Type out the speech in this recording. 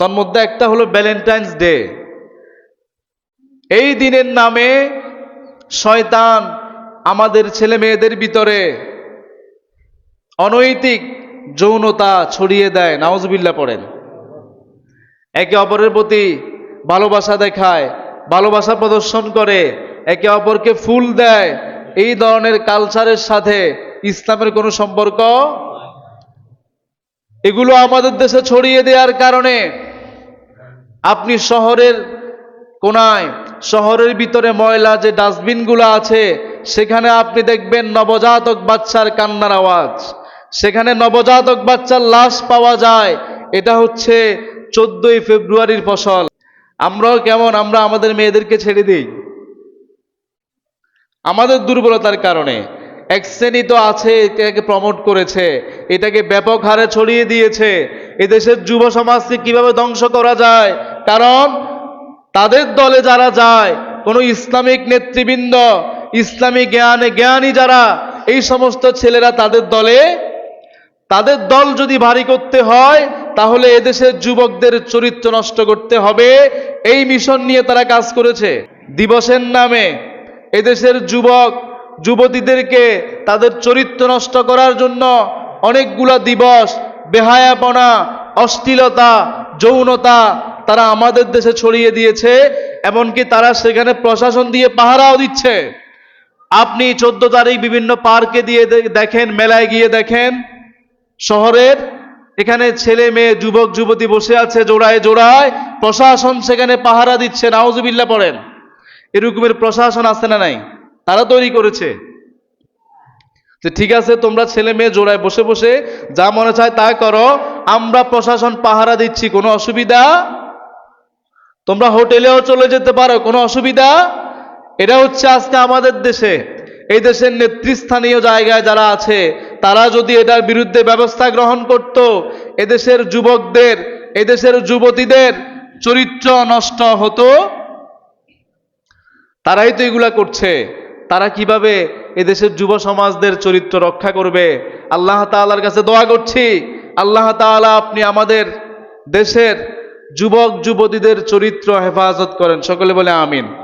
তার মধ্যে একটা হলো ভ্যালেন্টাইন্স ডে এই দিনের নামে শয়তান আমাদের ছেলে মেয়েদের ভিতরে অনৈতিক যৌনতা ছড়িয়ে দেয় নাওজবিল্লা পড়েন। একে অপরের প্রতি ভালোবাসা দেখায়, ভালোবাসা প্রদর্শন করে, একে অপরকে ফুল দেয়। এই ধরনের কালচারের সাথে ইসলামের কোনো সম্পর্ক এগুলো আমাদের দেশে ছড়িয়ে দেওয়ার কারণে আপনি শহরের কোনায়, শহরের ভিতরে ময়লা যে ডাস্টবিনগুলো আছে, সেখানে আপনি দেখবেন নবজাতক বাচ্চার কান্নার আওয়াজ। সেখানে নবজাতক বাচ্চার লাশ পাওয়া যায়, এটা হচ্ছে চোদ্দই ফেব্রুয়ারির ফসল। আমরাও কেমন? আমরা আমাদের মেয়েদেরকে ছেড়ে দিই। আমাদের দুর্বলতার কারণে এক শ্রেণি তো আছে, এটাকে প্রমোট করেছে, এটাকে ব্যাপক হারে ছড়িয়ে দিয়েছে। এদেশের যুব সমাজকে কীভাবে ধ্বংস করা যায় কারণ তাদের দলে যারা যায়, কোনো ইসলামিক নেতৃবৃন্দ, ইসলামী জ্ঞানে জ্ঞানী যারা, এই সমস্ত ছেলেরা তাদের দলে, তাদের দল যদি ভারী করতে হয়, তাহলে এদেশের যুবকদের চরিত্র নষ্ট করতে হবে। এই মিশন নিয়ে তারা কাজ করেছে। দিবসের নামে এদেশের যুবক, যুবতীদেরকে তাদের চরিত্র নষ্ট করার জন্য অনেকগুলা দিবস, বেহায়াপনা, অশ্লীলতা, যৌনতা তারা আমাদের দেশে ছড়িয়ে দিয়েছে, এমনকি তারা সেখানে প্রশাসন দিয়ে পাহারাও দিচ্ছে। আপনি চোদ্দ তারিখ বিভিন্ন পার্কে দিয়ে দেখেন, মেলায় গিয়ে দেখেন, শহরের এখানে ছেলে মেয়ে, যুবক, যুবতী বসে আছে জোড়ায় জোড়ায়, প্রশাসন সেখানে পাহারা দিচ্ছে নাউজুবিল্লা পড়েন। এরকমের প্রশাসন আছে না নাই? তারা তৈরি করেছে। যে ঠিক আছে, তোমরা ছেলে মেয়ে জোড়ায় বসে বসে যা মনে চায় তা করো, আমরা প্রশাসন পাহারা দিচ্ছি, কোনো অসুবিধা তোমরা হোটেলেও চলে যেতে পারো, কোনো অসুবিধা? এটা হচ্ছে আজকে আমাদের দেশে। এই দেশের নেতৃস্থানীয় জায়গায় যারা আছে, তারা যদি এটার বিরুদ্ধে ব্যবস্থা গ্রহণ করত, এদেশের যুবকদের, এদেশের যুবতীদের চরিত্র নষ্ট হতো। তারাই তো এগুলা করছে। তারা কীভাবে এদেশের যুব সমাজদের চরিত্র রক্ষা করবে? আল্লাহ তাআলার কাছে দোয়া করছি। আল্লাহ তাআলা আপনি আমাদের দেশের যুবক যুবতীদের চরিত্র হেফাজত করেন। সকলে বলে আমিন।